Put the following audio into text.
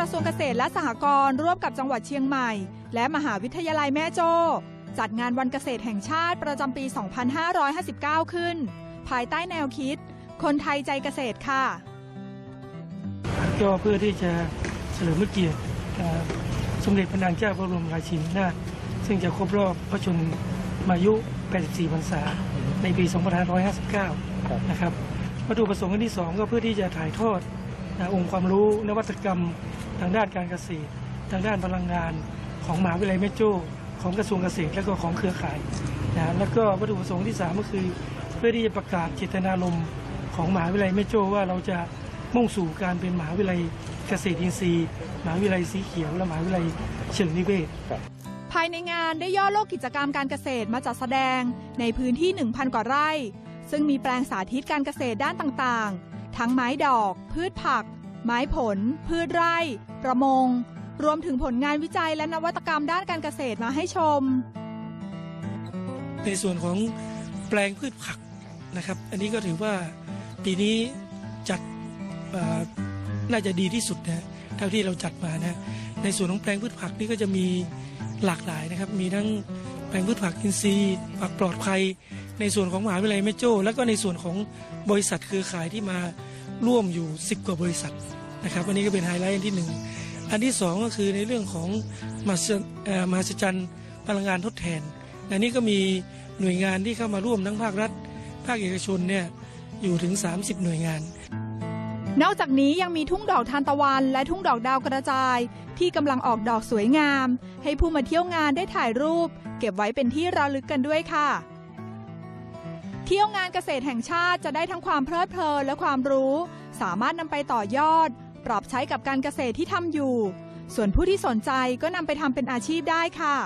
ระทรวงเกษตรและสหกรณ์ร่วมกับจังหวัดเชียงใหม่ และมหาวิทยาลัยแม่โจ้จัดงานวันเกษตรแห่งชาติประจำปี 2559 ขึ้น ภายใต้แนวคิด คนไทยใจเกษตรค่ะ ก็เพื่อที่จะเฉลิมพระเกียรติสมเด็จพระนางเจ้าพระบรมราชินีนาถซึ่งจะครบรอบพระชนมายุ 84 พรรษา ในปี 2559 นะครับวัตถุประสงค์อันที่ 2 ก็เพื่อที่จะถ่ายทอด องค์ความรู้นวัตกรรมทางด้านการเกษตร ทางด้านพลังงานของมหาวิทยาลัยแม่โจ้ของกระทรวงเกษตรและก็ของเครือข่ายนะแล้วก็วัตถุประสงค์ที่ 3 ก็คือ เพื่อที่จะประกาศเจตนารมณ์ของมหาวิทยาลัยแม่โจ้ว่าเราจะมุ่งสู่การเป็นมหาวิทยาลัยเกษตรอินทรีย์มหาวิทยาลัยสีเขียวและมหาวิทยาลัยเชิงนิเวศภายในงานได้ย่อโลกกิจกรรมการเกษตรมาจัดแสดงในพื้นที่ 1,000 กว่าไร่ ซึ่งมีแปลงสาธิตการเกษตรด้านต่างๆ ทั้งไม้ดอก พืชผัก ไม้ผล พืชไร่ ประมง รวมถึงผลงานวิจัยและนวัตกรรมด้านการเกษตรมาให้ชม ในส่วนของแปลงพืชผักนะครับ อันนี้ก็ถือว่าปีนี้จัดน่าจะดีที่สุดนะเท่าที่เราจัดมานะในส่วนของแปลงพืชผักนี่ก็จะมีหลากหลายนะครับ มีทั้ง ลงพืชผักอินทรีย์ผักปลอดภัย ในส่วนของมหาวิทยาลัยแม่โจ้ แล้วก็ในส่วนของบริษัทเครือข่ายที่มาร่วมอยู่ 10 กว่าบริษัทนะครับอันนี้ก็เป็นไฮไลท์อันที่หนึ่งอันที่สองก็คือในเรื่องของมหัศเอ่อมหัศจรรย์พลังงานทดแทนอันนี้ก็มีหน่วยงานที่เข้ามาร่วมทั้งภาครัฐ ภาคเอกชนเนี่ยอยู่ถึง 30 หน่วยงาน นอกจากนี้ยังมีทุ่งดอกทานตะวัน และทุ่งดอกดาวกระจาย ที่กำลังออกดอกสวยงาม ให้ผู้มาเที่ยวงานได้ถ่ายรูป เก็บไว้เป็นที่ระลึกกันด้วยค่ะ เที่ยวงานเกษตรแห่งชาติจะได้ทั้งความเพลิดเพลินและความรู้ สามารถนำไปต่อยอด ปรับใช้กับการเกษตรที่ทำอยู่ ส่วนผู้ที่สนใจก็นำไปทำเป็นอาชีพได้ค่ะ